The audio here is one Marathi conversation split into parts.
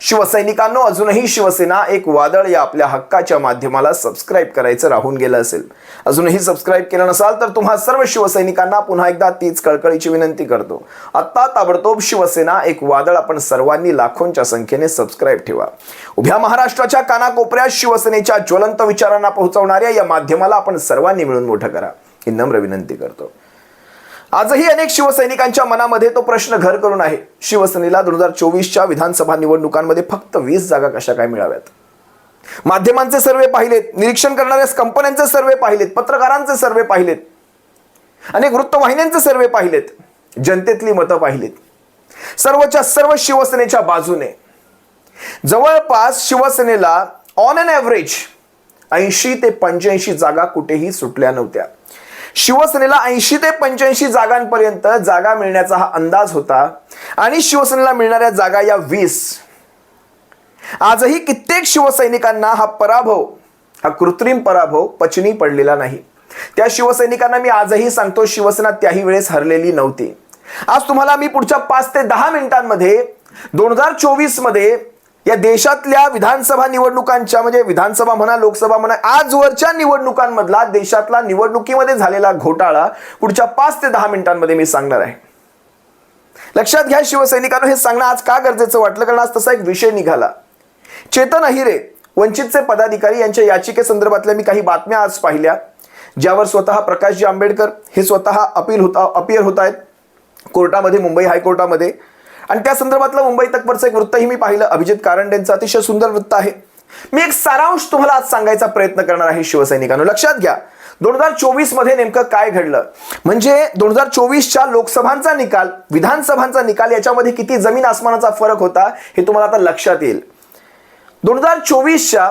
शिवसैनिकांनो अजूनही शिवसेना एक वादळ या आपल्या हक्काच्या माध्यमाला सबस्क्राईब करायचं राहून गेलं असेल. अजूनही सबस्क्राईब केलं नसाल तर तुम्हा सर्व शिवसैनिकांना पुन्हा एकदा तीच कळकळीची विनंती करतो. आत्ता ताबडतोब शिवसेना एक वादळ आपण सर्वांनी लाखोंच्या संख्येने सबस्क्राईब ठेवा. उभ्या महाराष्ट्राच्या कानाकोपऱ्यात शिवसेनेच्या ज्वलंत विचारांना पोहोचवणाऱ्या या माध्यमाला आपण सर्वांनी मिळून मोठं करा ही नम्र विनंती करतो. आजही अनेक शिवसैनिकांच्या मनामध्ये तो प्रश्न घर करून आहे. शिवसेनेला दोन हजार चोवीसच्या विधानसभा निवडणुकांमध्ये फक्त वीस जागा कशा काय मिळाव्यात? माध्यमांचे सर्वे पाहिलेत निरीक्षण करणाऱ्या कंपन्यांचे सर्वे पाहिलेत पत्रकारांचे सर्वे पाहिलेत. अनेक वृत्तवाहिन्यांचे सर्वे पाहिलेत जनतेतली मतं पाहिलीत. सर्वच्या सर्व शिवसेनेच्या बाजूने. जवळपास शिवसेनेला ऑन अन ॲव्हरेज ऐंशी ते पंच्याऐंशी जागा कुठेही सुटल्या नव्हत्या. शिवसेनेला ऐंशी ते पंच्याऐंशी जागांपर्यंत जागा मिळण्याचा हा अंदाज होता. आणि शिवसेनेला मिळणाऱ्या जागा या वीस. आजही कित्येक शिवसैनिकांना हा पराभव हा कृत्रिम पराभव पचनी पडलेला नाही. त्या शिवसैनिकांना मी आजही सांगतो शिवसेना त्याही वेळेस हरलेली नव्हती. आज तुम्हाला मी पुढच्या पाच ते दहा मिनिटांमध्ये दोन हजार चोवीसमध्ये या देशातल्या विधानसभा निवडणुकांच्या म्हणजे विधानसभा म्हणा लोकसभा म्हणा आजवरच्या निवडणुकांमधला देशातला निवडणुकीमध्ये झालेला घोटाळा पुढच्या पाच ते दहा मिनिटांमध्ये मी सांगणार आहे. लक्षात घ्या शिवसैनिकांना हे सांगणं आज का गरजेचं वाटलं? कारण आज तसा एक विषय निघाला. चेतन अहिरे वंचितचे पदाधिकारी यांच्या याचिकेसंदर्भातल्या मी काही बातम्या आज पाहिल्या ज्यावर स्वतः प्रकाशजी आंबेडकर हे स्वतः अपील होता अपियर होत आहेत कोर्टामध्ये मुंबई हायकोर्टामध्ये आणि त्या संदर्भातलं मुंबई तकवरचं एक वृत्तही मी पाहिलं अभिजित कारंडेंचं अतिशय सुंदर वृत्त आहे. मी एक सारांश तुम्हाला आज सांगायचा प्रयत्न करणार आहे शिवसैनिकांनो. लक्षात घ्या दोन हजार चोवीसमध्ये नेमकं काय घडलं? म्हणजे दोन हजार चोवीसच्या लोकसभांचा निकाल विधानसभांचा निकाल याच्यामध्ये किती जमीन आसमानाचा फरक होता हे तुम्हाला आता लक्षात येईल. दोन हजार चोवीसच्या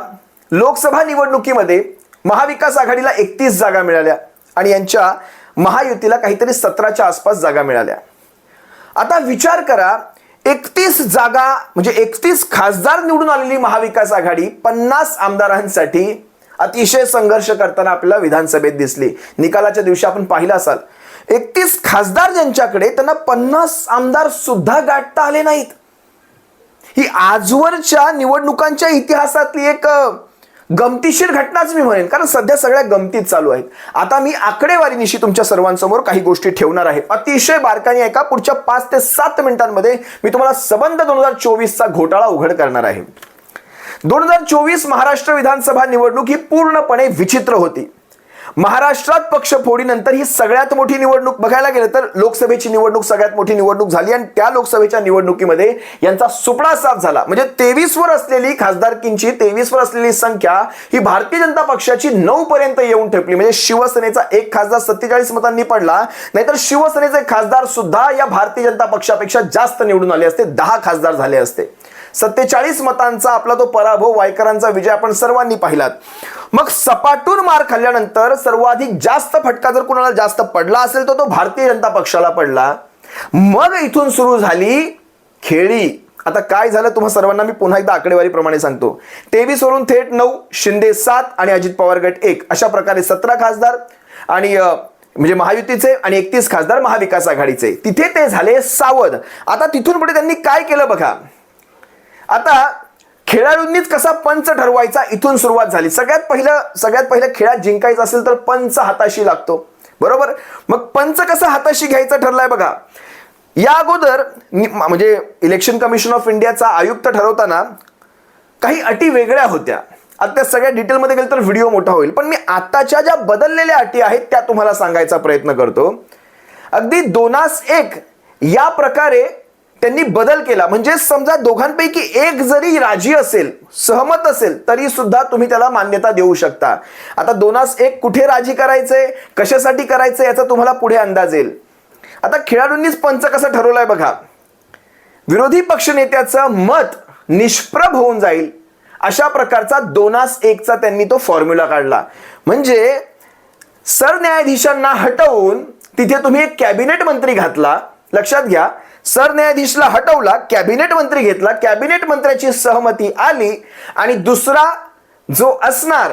लोकसभा निवडणुकीमध्ये महाविकास आघाडीला एकतीस जागा मिळाल्या आणि यांच्या महायुतीला काहीतरी सतराच्या आसपास जागा मिळाल्या. आता विचार करा एकतीस जागा म्हणजे एकतीस खासदार निवडून आलेली महाविकास आघाडी पन्नास आमदारांसाठी अतिशय संघर्ष करताना आपल्याला विधानसभेत दिसली. निकालाच्या दिवशी आपण पाहिलं असाल. एकतीस खासदार ज्यांच्याकडे त्यांना पन्नास आमदार सुद्धा गाठता आले नाहीत. ही आजवरच्या निवडणुकांच्या इतिहासातली एक गमतीशीर घटनाच मी म्हणेन. कारण सध्या सगळ्या गमतीत चालू आहेत. आता मी आकडेवारीनिशी तुमच्या सर्वांसमोर काही गोष्टी ठेवणार आहे. अतिशय बारकाने ऐका पुढच्या पाच ते सात मिनिटांमध्ये मी तुम्हाला सबंध दोन हजार चोवीसचा घोटाळा उघड करणार आहे. दोन हजार चोवीस महाराष्ट्र विधानसभा निवडणूक ही पूर्णपणे विचित्र होती. महाराष्ट्रात पक्ष फोडीनंतर ही सगळ्यात मोठी निवडणूक बघायला गेलं तर लोकसभेची निवडणूक सगळ्यात मोठी निवडणूक झाली आणि त्या लोकसभेच्या निवडणुकीमध्ये यांचा सुपडा साफ झाला. म्हणजे तेवीस वर असलेली खासदारकींची तेवीस वर असलेली संख्या ही भारतीय जनता पक्षाची नऊ पर्यंत येऊन ठेपली. म्हणजे शिवसेनेचा एक खासदार सत्तेचाळीस मतांनी पडला नाहीतर शिवसेनेचे खासदार सुद्धा या भारतीय जनता पक्षापेक्षा जास्त निवडून आले असते दहा खासदार झाले असते. सत्तेचाळीस मतांचा आपला तो पराभव वायकरांचा विजय आपण सर्वांनी पाहिलात. मग सपाटून मार खाल्ल्यानंतर सर्वाधिक जास्त फटका जर कुणाला जास्त पडला असेल तर तो भारतीय जनता पक्षाला पडला. मग इथून सुरू झाली खेळी. आता काय झालं तुम्हा सर्वांना मी पुन्हा एकदा आकडेवारीप्रमाणे सांगतो. तेवीस वरून थेट नऊ शिंदे सात आणि अजित पवार गट एक. अशा प्रकारे सतरा खासदार आणि म्हणजे महायुतीचे आणि एकतीस खासदार महाविकास आघाडीचे. तिथे ते झाले सावध. आता तिथून पुढे त्यांनी काय केलं बघा? आता खेळाडूंनीच कसा पंच ठरवायचा इथून सुरुवात झाली. सगळ्यात पहिलं सगळ्यात पहिलं खेळात जिंकायचं असेल तर पंच हाताशी लागतो. बरोबर? मग पंच कसा हाताशी घ्यायचा ठरलाय बघा. या अगोदर म्हणजे इलेक्शन कमिशन ऑफ इंडियाचा आयुक्त ठरवताना काही अटी वेगळ्या होत्या. आता त्या सगळ्या डिटेलमध्ये गेलं तर व्हिडिओ मोठा होईल. पण मी आताच्या ज्या बदललेल्या अटी आहेत त्या तुम्हाला सांगायचा प्रयत्न करतो. अगदी दोनास एक या प्रकारे त्यांनी बदल केला. म्हणजे समजा दोघांपैकी एक जरी राजी असेल सहमत असेल तरी सुद्धा तुम्ही त्याला मान्यता देऊ शकता. आता दोनास एक कुठे राजी करायचंय कशासाठी करायचंय याचा तुम्हाला पुढे अंदाज येईल. आता खेळाडूंनीच पंच कसं ठरवलंय बघा. विरोधी पक्षनेत्याचं मत निष्प्रभ होऊन जाईल अशा प्रकारचा दोनास एकचा त्यांनी तो फॉर्म्युला काढला. म्हणजे सरन्यायाधीशांना हटवून तिथे तुम्ही एक कॅबिनेट मंत्री घातला. लक्षात घ्या सरन्यायाधीशला हटवला कॅबिनेट मंत्री घेतला कॅबिनेट मंत्र्याची सहमती आली आणि दुसरा जो असणार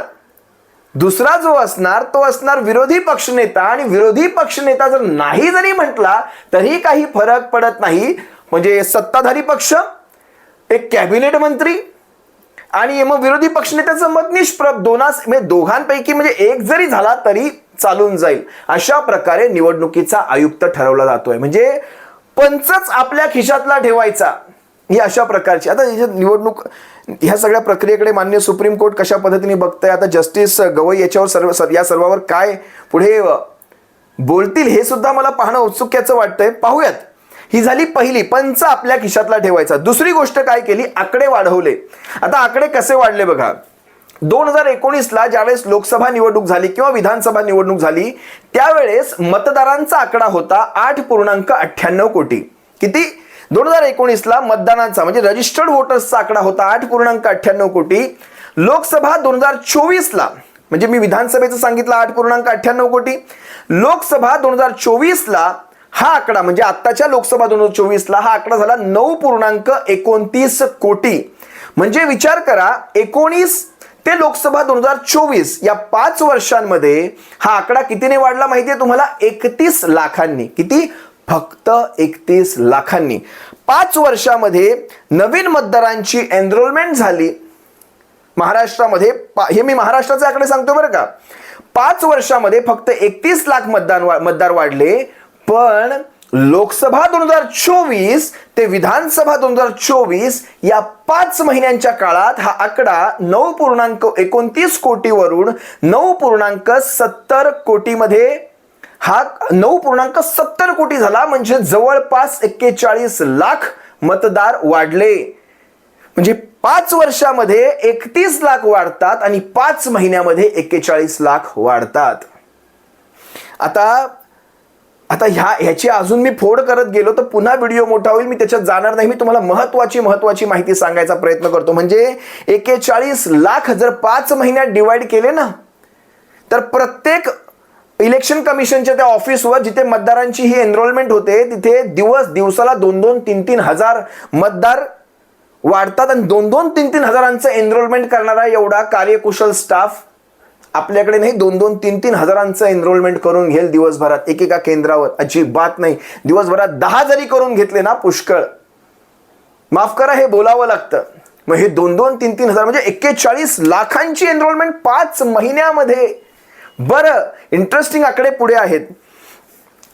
दुसरा जो असणार तो असणार विरोधी पक्षनेता आणि विरोधी पक्षनेता जर नाही जरी म्हटला तरी काही फरक पडत नाही. म्हणजे सत्ताधारी पक्ष एक कॅबिनेट मंत्री आणि मग विरोधी पक्षनेत्याचं मत निष्प्रभ दोनास म्हणजे दोघांपैकी म्हणजे एक जरी झाला तरी चालून जाईल. अशा प्रकारे निवडणुकीचा आयुक्त ठरवला जातोय. म्हणजे पंचच आपल्या खिशातला ठेवायचा. ही अशा प्रकारची. आता याच्यात निवडणूक ह्या सगळ्या प्रक्रियेकडे मान्य सुप्रीम कोर्ट कशा पद्धतीने बघतंय? आता जस्टिस गवई याच्यावर सर्व सर- या सर्वावर काय पुढे बोलतील हे सुद्धा मला पाहणं औत्सुक्याचं वाटतंय. पाहूयात. ही झाली पहिली. पंच आपल्या खिशातला ठेवायचा. दुसरी गोष्ट काय केली? आकडे वाढवले. आता आकडे कसे वाढले बघा. दोन हजार एकोणीसला ज्यावेळेस लोकसभा निवडणूक झाली किंवा विधानसभा निवडणूक झाली त्यावेळेस मतदारांचा आकडा होता आठ पूर्णांक अठ्ठ्याण्णव कोटी. किती? दोन हजार एकोणीसला मतदानाचा म्हणजे रजिस्टर्ड वोटर्सचा आकडा होता आठ पूर्णांक अठ्ठ्याण्णव कोटी. लोकसभा दोन हजार चोवीसला म्हणजे मी विधानसभेचं सांगितलं आठ पूर्णांक अठ्ठ्याण्णव कोटी. लोकसभा दोन हजार चोवीसला हा आकडा म्हणजे आत्ताच्या लोकसभा दोन हजार चोवीसला हा आकडा झाला नऊ पूर्णांक एकोणतीस कोटी. म्हणजे विचार करा एकोणीस ते लोकसभा दोन हजार चोवीस या पाच वर्षांमध्ये हा आकडा कितीने वाढला माहितीये तुम्हाला? एकतीस लाखांनी. किती? फक्त एकतीस लाखांनी. पाच वर्षामध्ये नवीन मतदारांची एनरोलमेंट झाली. महाराष्ट्रामध्ये पा- हे मी महाराष्ट्राचे आकडे सांगतो बरं का. पाच वर्षामध्ये फक्त एकतीस लाख मतदान वा- मतदार वाढले. पण लोकसभा दोन हजार चोवीस ते विधानसभा दोन हजार चोवीस या पाच महिन्यांच्या काळात हा आकडा नऊ पूर्णांक एकोणतीस कोटीवरून नऊ पूर्णांक सत्तर कोटीमध्ये हा नऊ पूर्णांक सत्तर कोटी झाला म्हणजे जवळपास एक्केचाळीस लाख मतदार वाढले. म्हणजे पाच वर्षामध्ये एकतीस लाख वाढतात आणि पाच महिन्यामध्ये एक्केचाळीस लाख वाढतात. आता आता ह्या ह्याची अजून मी फोड करत गेलो तर पुन्हा व्हिडिओ मोठा होईल मी त्याच्यात जाणार नाही. मी तुम्हाला महत्वाची महत्वाची माहिती सांगायचा प्रयत्न करतो. म्हणजे एकेचाळीस लाख जर पाच महिन्यात डिवाइड केले ना तर प्रत्येक इलेक्शन कमिशनच्या त्या ऑफिसवर जिथे मतदारांची ही एनरोलमेंट होते तिथे दिवस दिवसाला दोन दोन तीन तीन हजार मतदार वाढतात आणि दोन दोन तीन तीन हजारांचं एनरोलमेंट करणारा एवढा कार्यकुशल स्टाफ आपल्याकडे नाही दोन दोन तीन तीन हजारांचं एनरोलमेंट करून घेईल दिवसभरात. एकेका केंद्रावर. अजिबात नाही. दिवसभरात दहा जरी करून घेतले ना पुष्कळ. माफ करा हे बोलावं लागतं. मग हे दोन दोन तीन तीन हजार म्हणजे एक्केचाळीस लाखांची एनरोलमेंट पाच महिन्यामध्ये. बरं इंटरेस्टिंग आकडे पुढे आहेत.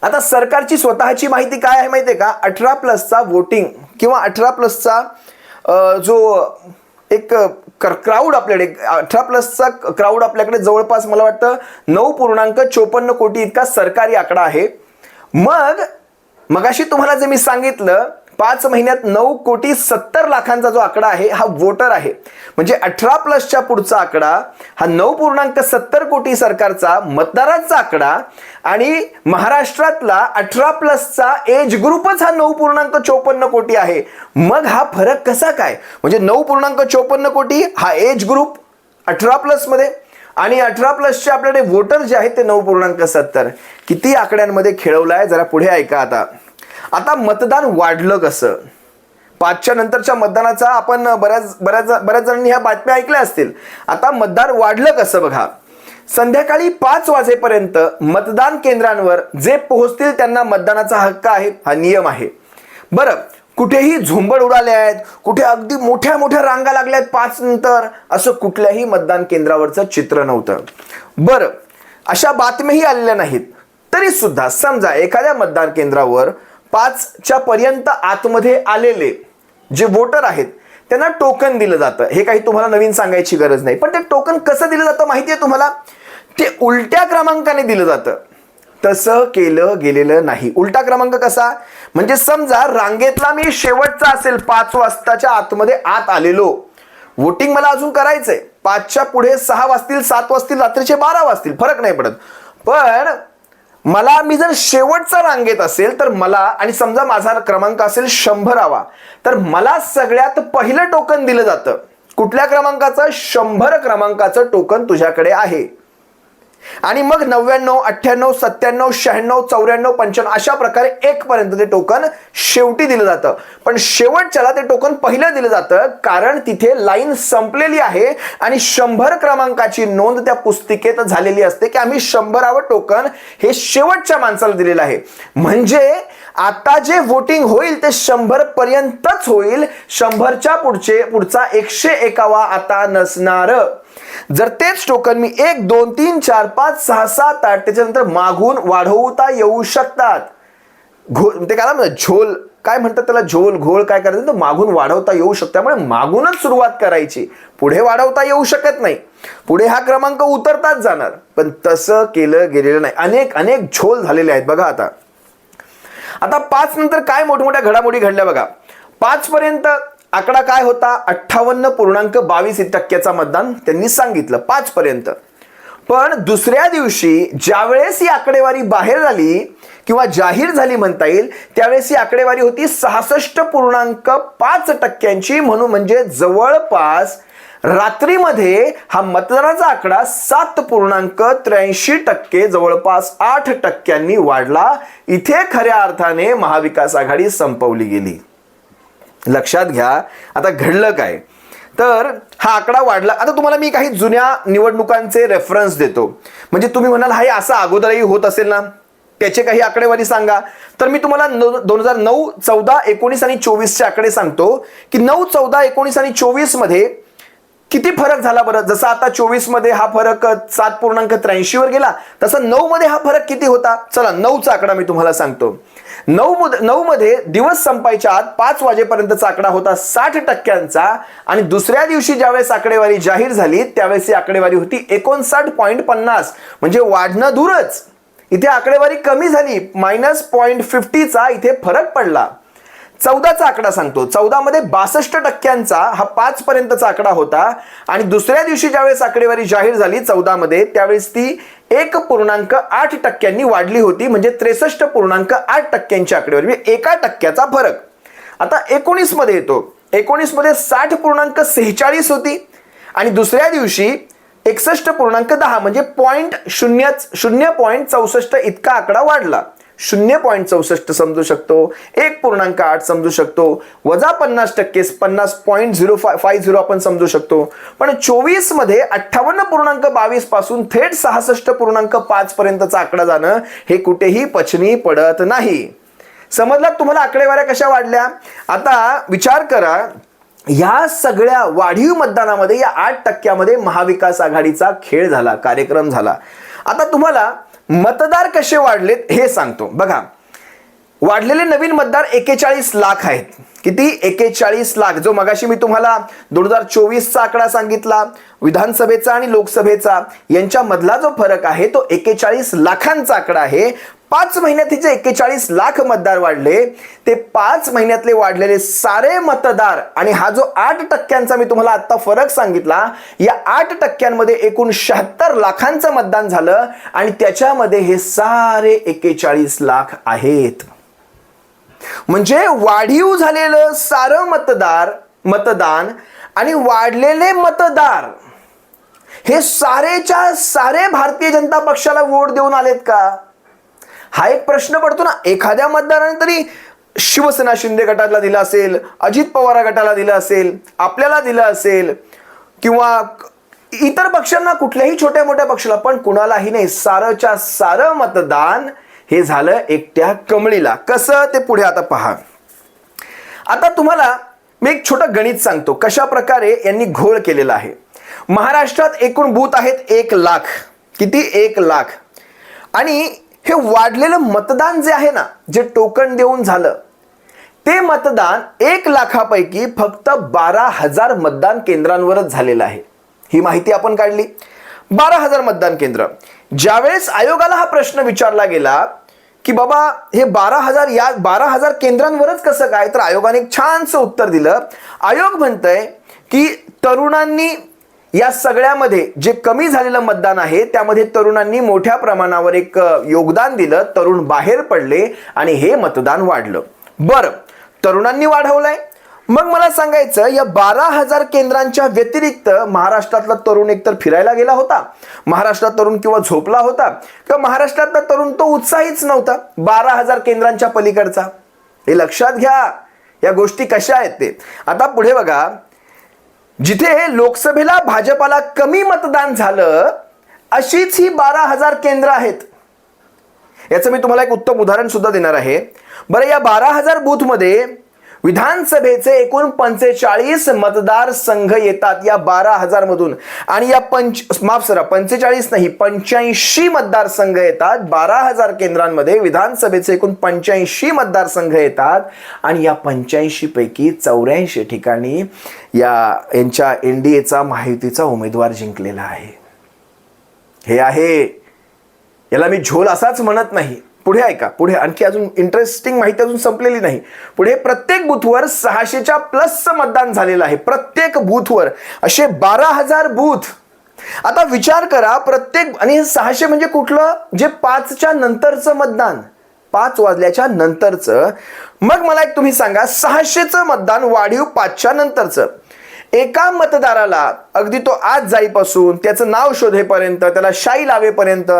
आता सरकारची स्वतःची माहिती काय आहे माहिती आहे का? अठरा प्लसचा वोटिंग किंवा अठरा प्लसचा जो एक क्राऊड आपल्याकडे अठरा प्लसचा क्राऊड आपल्याकडे जवळपास मला वाटतं नऊ पूर्णांक चोपन्न कोटी इतका सरकारी आकडा आहे. मग मगाशी तुम्हाला जे मी सांगितलं पाच महिन्यात नऊ कोटी सत्तर लाखांचा जो आकडा आहे हा वोटर आहे. म्हणजे अठरा प्लसच्या पुढचा आकडा हा नऊ पूर्णांक सत्तर कोटी सरकारचा मतदारांचा आकडा आणि महाराष्ट्रातला अठरा प्लसचा एज ग्रुपच हा नऊ पूर्णांक चोपन्न कोटी आहे. मग हा फरक कसा काय? म्हणजे नऊ पूर्णांक चोपन्न कोटी हा एज ग्रुप अठरा प्लसमध्ये आणि अठरा प्लसचे आपल्याकडे वोटर जे आहेत ते नऊ पूर्णांक सत्तर. किती आकड्यांमध्ये खेळवलाय? जरा पुढे ऐका आता. आता मतदान वाढलं कसं? पाचच्या नंतरच्या मतदानाचा आपण बऱ्याच बऱ्याच बऱ्याच जणांनी ह्या बातम्या ऐकल्या असतील. आता मतदान वाढलं कसं बघा? संध्याकाळी पाच वाजेपर्यंत मतदान केंद्रांवर जे पोहोचतील त्यांना मतदानाचा हक्क आहे हा नियम आहे. बरं कुठेही झुंबड उडाले आहेत कुठे अगदी मोठ्या मोठ्या रांगा लागल्या आहेत पाच नंतर असं कुठल्याही मतदान केंद्रावरचं चित्र नव्हतं. बरं अशा बातम्याही आलेल्या नाहीत. तरी सुद्धा समजा एखाद्या मतदान केंद्रावर पाचच्या पर्यंत आतमध्ये आलेले जे वोटर आहेत त्यांना टोकन दिलं जातं. हे काही तुम्हाला नवीन सांगायची गरज नाही. पण ते टोकन कसं दिलं जातं माहिती आहे तुम्हाला? ते उलट्या क्रमांकाने दिलं जातं. तसं केलं गेलेलं नाही. उलटा क्रमांक कसा? म्हणजे समजा रांगेतला मी शेवटचा असेल पाच वाजताच्या आतमध्ये आत आलेलो. वोटिंग मला अजून करायचंय. पाचच्या पुढे सहा वाजतील सात वाजतील रात्रीचे बारा वाजतील. फरक नाही पडत. पण मला मी जर शेवटचा रांगेत असेल तर मला आणि समजा माझा क्रमांक असेल शंभरावा तर मला सगळ्यात पहिलं टोकन दिलं जातं. कुठल्या क्रमांकाचं? शंभर क्रमांकाचं टोकन तुझ्याकडे आहे. आणि मग नव्याण्णव अठ्ठ्याण्णव सत्त्याण्णव शहाण्णव चौऱ्याण्णव पंच्याण्णव अशा प्रकारे एक पर्यंत ते टोकन शेवटी दिलं जातं. पण शेवटच्याला ते टोकन पहिलं दिलं जातं कारण तिथे लाईन संपलेली आहे आणि शंभर क्रमांकाची नोंद त्या पुस्तिकेत झालेली असते की आम्ही शंभरावं टोकन हे शेवटच्या माणसाला दिलेलं आहे. म्हणजे आता जे वोटिंग होईल ते शंभर पर्यंतच होईल. शंभरच्या पुढचे पुढचा एकशे एकावा आता नसणार. जर तेच टोकन मी एक दोन तीन चार पाच सहा सात आठ त्याच्यानंतर मागून वाढवता येऊ शकतात. घो ते काय म्हणतात? झोल. काय म्हणतात त्याला? झोल घोळ काय करायचं? तर मागून वाढवता येऊ शकतं. त्यामुळे मागूनच सुरुवात करायची. पुढे वाढवता येऊ शकत नाही. पुढे हा क्रमांक उतरताच जाणार. पण तसं केलं गेलेलं नाही. अनेक अनेक झोल झालेले आहेत. बघा आता. आता पाच नंतर काय मोठमोठ्या घडामोडी घडल्या बघा. पाच पर्यंत आकडा काय होता? अठ्ठावन्न पूर्णांक बावीस टक्क्याचा मतदान त्यांनी सांगितलं पाच पर्यंत. पण दुसऱ्या दिवशी ज्यावेळेस ही आकडेवारी बाहेर झाली किंवा जाहीर झाली म्हणता येईल त्यावेळेस ही आकडेवारी होती सहासष्ट पूर्णांक पाच टक्क्यांची म्हणून म्हणजे जवळपास रात्रीमध्ये हा मतदानाचा आकडा सात पूर्णांक त्र्याऐंशी टक्के जवळपास आठ टक्क्यांनी वाढला. इथे खऱ्या अर्थाने महाविकास आघाडी संपवली गेली. लक्षात घ्या आता घडलं काय? तर हा आकडा वाढला. आता तुम्हाला मी काही जुन्या निवडणुकांचे रेफरन्स देतो. म्हणजे तुम्ही म्हणाल हा हे असं अगोदरही होत असेल ना? त्याचे काही आकडेवारी सांगा. तर मी तुम्हाला दोन हजार नऊ चौदा एकोणीस आणि चोवीसचे आकडे सांगतो की नऊ चौदा एकोणीस आणि चोवीसमध्ये किती फरक झाला बरं? जसं आता चोवीसमध्ये हा फरक सात पूर्णांक त्र्याऐंशी वर गेला तसा नऊ मध्ये हा फरक किती होता? चला नऊचा आकडा मी तुम्हाला सांगतो. नऊ नऊ मध्ये दिवस संपायच्या आत पाच वाजेपर्यंतचा आकडा होता साठ टक्क्यांचा आणि दुसऱ्या दिवशी ज्यावेळेस आकडेवारी जाहीर झाली त्यावेळेस ही आकडेवारी होती एकोणसाठ पॉईंट पन्नास म्हणजे वाढणं दूरच. इथे आकडेवारी कमी झाली मायनस पॉईंट फिफ्टीचा इथे फरक पडला. चौदाचा आकडा सांगतो. चौदा मध्ये बासष्ट टक्क्यांचा हा पाच पर्यंतचा आकडा होता. आणि दुसऱ्या दिवशी ज्यावेळेस आकडेवारी जाहीर झाली चौदा मध्ये त्यावेळेस ती एक पूर्णांक आठ टक्क्यांनी वाढली होती. म्हणजे त्रेसष्ट पूर्णांक आठ टक्क्यांची आकडेवारी. म्हणजे एका टक्क्याचा फरक. आता एकोणीसमध्ये येतो. एकोणीसमध्ये साठ पूर्णांक सेहेचाळीस होती. आणि दुसऱ्या दिवशी एकसष्ट पूर्णांक दहा. म्हणजे पॉईंट शून्य शून्य पॉईंट चौसष्ट इतका आकडा वाढला. शून्य पॉईंट चौसष्ट समजू शकतो एक पूर्णांक आठ समजू शकतो वजा पन्नास टक्के पन्नास point zero five five zero आपण समजू शकतो. पण चोवीसमध्ये अठ्ठावन्न पूर्णांक बावीसपासून थेट सहासष्ट पूर्णांक पाच पर्यंतचा आकडा जाणं हे कुठेही पचनी पडत नाही. समजला? तुम्हाला आकडेवाऱ्या कशा वाढल्या? आता विचार करा या सगळ्या वाढीव मतदानामध्ये या आठ टक्क्यामध्ये महाविकास आघाडीचा खेळ झाला कार्यक्रम झाला. आता तुम्हाला मतदार कसे वाढलेत हे सांगतो. बघा वाढलेले नवीन मतदार एकेचाळीस लाख आहेत. किती? एकेचाळीस लाख. जो मगाशी मी तुम्हाला दोन हजार चोवीसचा आकडा सांगितला विधानसभेचा आणि लोकसभेचा यांच्यामधला जो फरक आहे तो एकेचाळीस लाखांचा आकडा आहे. पाच महिन्यात तिचे एक्केचाळीस लाख मतदार वाढले. ते पाच महिन्यातले वाढलेले सारे मतदार आणि हा जो आठ टक्क्यांचा मी तुम्हाला आता फरक सांगितला या आठ टक्क्यांमध्ये एकूण शहात्तर लाखांचं मतदान झालं आणि त्याच्यामध्ये हे सारे एक्केचाळीस लाख आहेत. म्हणजे वाढीव झालेलं सारं मतदार मतदान आणि वाढलेले मतदार हे सारेच्या सारे भारतीय जनता पक्षाला वोट देऊन आलेत का? हा एक प्रश्न पडतो ना एखाद्या मतदाराने तरी शिवसेना शिंदे गटाला दिला असेल अजित पवार गटाला दिलं असेल आपल्याला दिलं असेल किंवा इतर पक्षांना कुठल्याही छोट्या मोठ्या पक्षाला पण कुणालाही नाही सारंच्या सारं मतदान हे झालं एकट्या कमळीला. कसं ते पुढे आता पहा. आता तुम्हाला मी एक छोटं गणित सांगतो कशा प्रकारे यांनी घोळ केलेला आहे. महाराष्ट्रात एकूण बूथ आहेत एक लाख किती? एक लाख. आणि हे वाढलेलं मतदान जे आहे ना जे टोकन देऊन झालं ते मतदान एक लाखापैकी फक्त बारा हजार मतदान केंद्रांवरच झालेलं आहे. ही माहिती आपण काढली. बारा हजार मतदान केंद्र. ज्यावेळेस आयोगाला हा प्रश्न विचारला गेला की बाबा हे बारा हजार या बारा हजार केंद्रांवरच कसं काय? तर आयोगाने एक छानसं उत्तर दिलं. आयोग म्हणतंय की तरुणांनी या सगळ्यामध्ये जे कमी झालेलं मतदान आहे त्यामध्ये तरुणांनी मोठ्या प्रमाणावर एक योगदान दिलं. तरुण बाहेर पडले आणि हे मतदान वाढलं. बरं तरुणांनी वाढवलंय. मग मला सांगायचं या बारा हजार केंद्रांच्या व्यतिरिक्त महाराष्ट्रातला तरुण एकतर फिरायला गेला होता महाराष्ट्रात तरुण किंवा झोपला होता किंवा महाराष्ट्रातला तरुण तो उत्साहीच नव्हता बारा हजार केंद्रांच्या पलीकडचा. हे लक्षात घ्या या गोष्टी कशा आहेत ते. आता पुढे बघा जिथे लोकसभेला भाजपाला कमी मतदान झालं अशीच ही बारा हजार केंद्र आहेत. याचं मी तुम्हाला एक उत्तम उदाहरण सुद्धा देणार आहे. बरं या बारा हजार बूथमध्ये विधानसभेचे एकूण पंचेचाळीस मतदार संघ येतात या बारा हजार मधून आणि या पंच माफ सरा पंचेचाळीस नाही पंच्याऐंशी मतदारसंघ येतात. बारा हजार केंद्रांमध्ये विधानसभेचे एकूण पंच्याऐंशी मतदारसंघ येतात. आणि या पंच्याऐंशी पैकी चौऱ्याऐंशी ठिकाणी या यांच्या एन डी एचा महायुतीचा उमेदवार जिंकलेला आहे. हे आहे. याला मी झोल असाच म्हणत नाही. पुढे ऐका पुढे. आणखी अजून इंटरेस्टिंग माहिती अजून संपलेली नाही. पुढे प्रत्येक बूथवर सहाशेच्या प्लसचं मतदान झालेलं आहे. प्रत्येक बूथवर असे बारा हजार बूथ आता विचार करा प्रत्येक आणि सहाशे म्हणजे कुठलं? जे पाचच्या नंतरचं मतदान. पाच वाजल्याच्या नंतरचं. मग मला एक तुम्ही सांगा सहाशेचं मतदान वाढीव पाचच्या नंतरचं. एका मतदाराला अगदी तो आज जाईपासून त्याचं नाव शोधेपर्यंत त्याला शाई लावेपर्यंत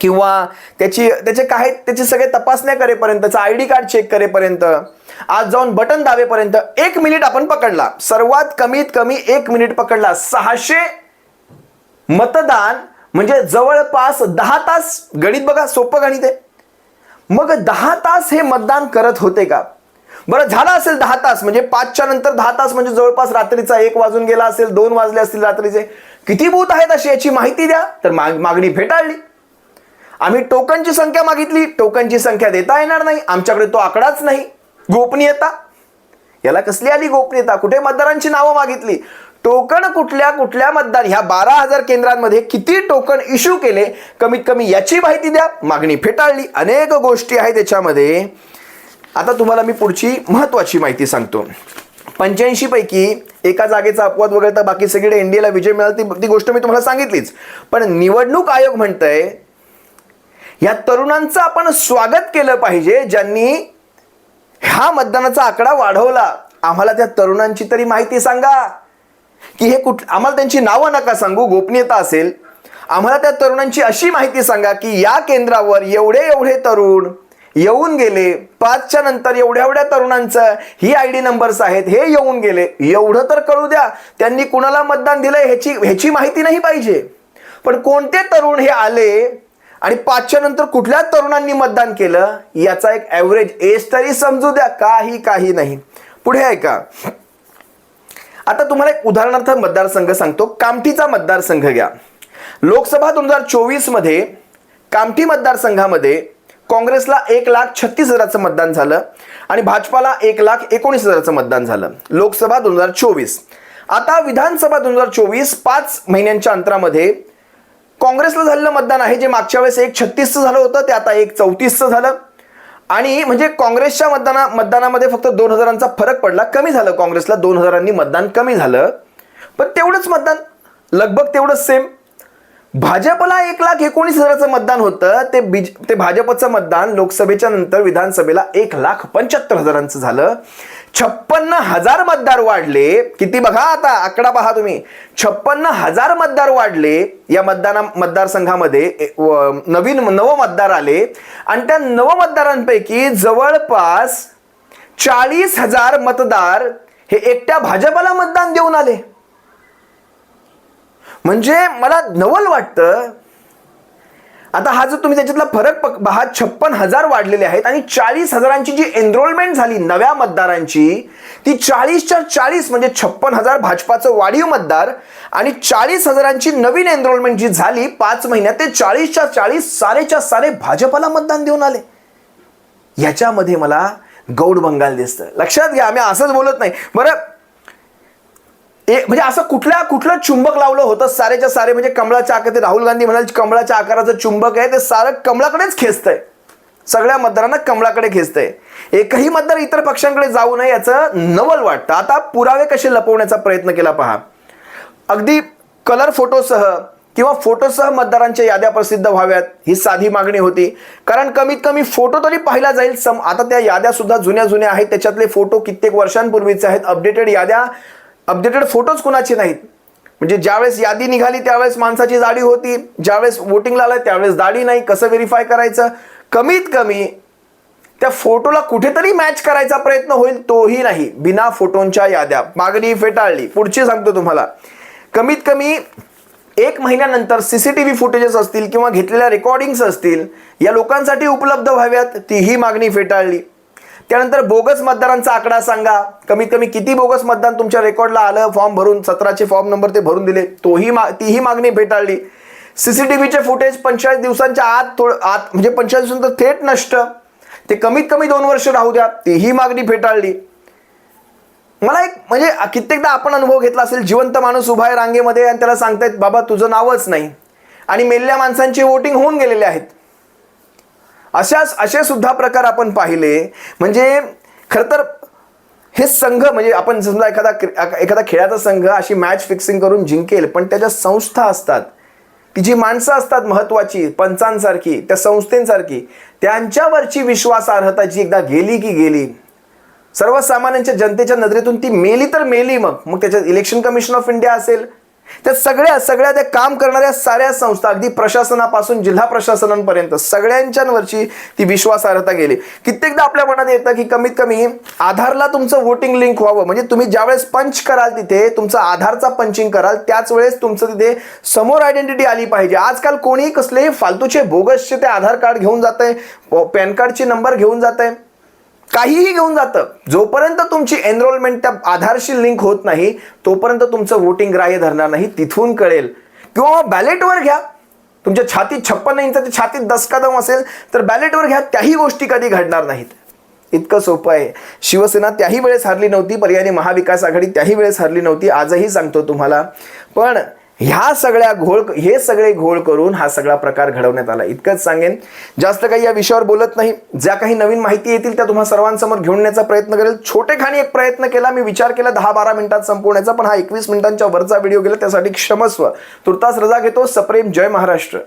किंवा त्याची त्याचे काय त्याचे सगळे तपासण्या करेपर्यंत त्याचं आय डी कार्ड चेक करेपर्यंत आज जाऊन बटन दावेपर्यंत एक मिनिट आपण पकडला. सर्वात कमीत कमी एक मिनिट पकडला. सहाशे मतदान म्हणजे जवळपास दहा तास गणित बघा सोपं गणित आहे. मग दहा तास हे मतदान करत होते का? बरं झालं असेल दहा तास म्हणजे पाचच्या नंतर दहा तास म्हणजे जवळपास रात्रीचा एक वाजून गेला असेल दोन वाजले असतील रात्रीचे. किती बूथ आहेत अशी याची माहिती द्या. तर माग मागणी फेटाळली. आम्ही टोकनची संख्या मागितली. टोकनची संख्या देता येणार नाही. आमच्याकडे तो आकडाच नाही. गोपनीयता. याला कसली आली गोपनीयता? कुठे मतदारांची नावं मागितली? टोकन कुठल्या कुठल्या मतदार? ह्या बारा हजार केंद्रांमध्ये किती टोकन इश्यू केले? कमीत कमी याची माहिती द्या. मागणी फेटाळली. अनेक गोष्टी आहेत त्याच्यामध्ये आता तुम्हाला मी पुढची महत्वाची माहिती सांगतो. पंच्याऐंशी पैकी एका जागेचा अपवाद वगळता बाकी सगळीकडे इंडियाला विजय मिळाला ती ती गोष्ट मी तुम्हाला सांगितलीच. पण निवडणूक आयोग म्हणतंय या तरुणांचं आपण स्वागत केलं पाहिजे ज्यांनी हा मतदानाचा आकडा वाढवला. आम्हाला त्या तरुणांची तरी माहिती सांगा. की हे कुठ आम्हाला त्यांची नावं नका सांगू गोपनीयता असेल. आम्हाला त्या तरुणांची अशी माहिती सांगा की या केंद्रावर एवढे एवढे तरुण येऊन गेले पाचच्या नंतर एवढ्या एवढ्या तरुणांचं ही आय डी नंबर्स आहेत हे येऊन गेले. एवढं तर कळू द्या त्यांनी कुणाला मतदान दिलंय ह्याची ह्याची माहिती नाही पाहिजे. पण कोणते तरुण हे आले आणि पाचच्या नंतर कुठल्या तरुणांनी मतदान केलं याचा एक ॲव्हरेज एज तरी समजू द्या काही काही नाही. पुढे ऐका. आता तुम्हाला एक उदाहरणार्थ मतदारसंघ सांगतो. कामठीचा मतदारसंघ घ्या. लोकसभा दोन हजार चोवीसमध्ये कामठी मतदारसंघामध्ये काँग्रेसला एक लाख छत्तीस हजाराचं मतदान झालं आणि भाजपाला एक लाख एकोणीस हजाराचं मतदान झालं. लोकसभा दोन हजार चोवीस. आता विधानसभा दोन हजार चोवीस पाच महिन्यांच्या अंतरामध्ये काँग्रेसला झालेलं मतदान आहे जे मागच्या वेळेस एक छत्तीसचं झालं होतं ते आता एक चौतीसचं झालं. आणि म्हणजे काँग्रेसच्या मतदाना मतदानामध्ये फक्त दोन हजारांचा फरक पडला कमी झालं काँग्रेसला दोन हजारांनी मतदान कमी झालं. पण तेवढंच मतदान लगभग तेवढंच सेम भाजपला एक लाख एकोणीस हजाराचं मतदान होतं ते बीज ते भाजपचं मतदान लोकसभेच्या नंतर विधानसभेला एक लाख पंच्याहत्तर हजारांचं झालं. छप्पन्न हजार मतदार वाढले. किती बघा आता आकडा पहा तुम्ही. छप्पन्न हजार मतदार वाढले या मतदाना मतदारसंघामध्ये. नवीन नव मतदार आले. आणि त्या नव मतदारांपैकी जवळपास चाळीस हजार मतदार हे एकट्या भाजपला मतदान देऊन आले. म्हणजे मला नवल वाटतं आता हा जो तुम्ही त्याच्यातला फरक पक- हा छप्पन हजार वाढलेले आहेत आणि चाळीस हजारांची जी एनरोलमेंट झाली नव्या मतदारांची ती चाळीसच्या चाळीस म्हणजे छप्पन हजार भाजपाचं वाढीव मतदार आणि चाळीस हजारांची नवीन एनरोलमेंट जी झाली पाच महिन्यात ते चाळीसच्या चाळीस सारेच्या सारे भाजपाला मतदान देऊन आले. याच्यामध्ये मला गौड बंगाल दिसतं लक्षात घ्या आम्ही असंच बोलत नाही. बरं ए म्हणजे असं कुठल्या कुठलं चुंबक लावलं होतं? सारेच्या सारे म्हणजे कमळाच्या आकार ते राहुल गांधी म्हणाले कमळाच्या आकाराचं चुंबक आहे ते सारं कमळाकडेच खेचतंय. सगळ्या मतदारांना कमळाकडे खेचतंय. एकही मतदार इतर पक्षांकडे जाऊ नये याचं नवल वाटतं. आता पुरावे कसे लपवण्याचा प्रयत्न केला पहा. अगदी कलर फोटोसह किंवा फोटोसह मतदारांच्या याद्या प्रसिद्ध व्हाव्यात ही साधी मागणी होती. कारण कमीत कमी फोटो तरी पाहिला जाईल. सम आता त्या याद्या सुद्धा जुन्या जुन्या आहेत. त्याच्यातले फोटो कित्येक वर्षांपूर्वीचे आहेत. अपडेटेड याद्या अपडेटेड फोटोज कुणाचे नाहीत? म्हणजे ज्यावेळेस यादी निघाली त्यावेळेस माणसाची दाढी होती. ज्यावेळेस वोटिंगला आलं त्यावेळेस दाढी नाही. कसं व्हेरीफाय करायचं? कमीत कमी त्या फोटोला कुठेतरी मॅच करायचा प्रयत्न होईल तोही नाही. बिना फोटोंच्या याद्या. मागणी फेटाळली. पुढची सांगतो तुम्हाला. कमीत कमी एक महिन्यानंतर C C T V footages असतील किंवा घेतलेल्या रेकॉर्डिंग्स असतील या लोकांसाठी उपलब्ध व्हाव्यात तीही मागणी फेटाळली. त्यानंतर बोगस मतदारांचा आकडा सांगा. कमीत कमी किती बोगस मतदान तुमच्या रेकॉर्डला आलं? फॉर्म भरून सतराचे फॉर्म नंबर ते भरून दिले. तोही मा तीही मागणी फेटाळली सीसीटीव्हीचे फुटेज पंचेचाळीस दिवसांच्या आत थोडं आत म्हणजे पंचेचाळीस दिवसांचं थेट नष्ट. ते कमीत कमी दोन वर्ष राहू द्या. तीही मागणी फेटाळली मला एक म्हणजे कित्येकदा आपण अनुभव घेतला असेल जिवंत माणूस उभा आहे रांगेमध्ये आणि त्याला सांगतायत बाबा तुझं नावच नाही. आणि मेलेल्या माणसांची वोटिंग होऊन गेलेले आहेत. अशाच असे सुद्धा प्रकार आपण पाहिले. म्हणजे खरं तर हे संघ म्हणजे आपण समजा एखादा एखादा खेळाचा संघ अशी मॅच फिक्सिंग करून जिंकेल पण त्याच्या संस्था असतात. ती जी माणसं असतात महत्त्वाची पंचांसारखी त्या संस्थेसारखी त्यांच्यावरची विश्वासार्हता जी एकदा गेली की गेली सर्वसामान्यांच्या जनतेच्या नजरेतून ती मेली तर मेली मग. मग त्याच्यात इलेक्शन कमिशन ऑफ इंडिया असेल त्या सगळ्या सगळ्या त्या काम करणाऱ्या साऱ्या संस्था अगदी प्रशासनापासून जिल्हा प्रशासनांपर्यंत सगळ्यांच्यावरची ती विश्वासार्हता गेली. कित्येकदा आपल्या मनात येतं की कमीत कमी आधारला तुमचं वोटिंग लिंक व्हावं. म्हणजे तुम्ही ज्यावेळेस पंच कराल तिथे तुमचा आधारचा पंचिंग कराल त्याच वेळेस तुमचं तिथे समोर आयडेंटिटी आली पाहिजे. आजकाल कोणीही कसलेही फालतूचे बोगसचे ते आधार कार्ड घेऊन जात आहे पॅन कार्डचे नंबर घेऊन जात आहे काहीही घेऊन जातं. जोपर्यंत तुमची एनरोलमेंट त्या आधारशी लिंक होत नाही तोपर्यंत तुमचं वोटिंग ग्राह्य धरणार नाही तिथून कळेल. किंवा बॅलेटवर घ्या. तुमच्या छातीत छप्पन ते छातीत दस कदम असेल तर बॅलेटवर घ्या. त्याही गोष्टी कधी घडणार नाहीत. इतकं सोपं आहे. शिवसेना त्याही वेळेस हरली नव्हती पर्यायी महाविकास आघाडी त्याही वेळेस हरली नव्हती आजही सांगतो तुम्हाला. पण ह्या सगळ्या घोळ हे सगळे घोळ करून हा सगळा प्रकार घडवण्यात आला. इतकंच सांगेन जास्त काही या विषयावर बोलत नाही. ज्या काही नवीन माहिती येतील त्या तुम्हा सर्वांसमोर घेऊन येण्याचा प्रयत्न करेल. छोटे खाणी एक प्रयत्न केला मी विचार केला दहा बारा मिनिटात संपवण्याचा पण हा एकवीस मिनिटांच्या वरचा व्हिडिओ गेला त्यासाठी क्षमस्व. तुर्तास रजा घेतो. सप्रेम जय महाराष्ट्र.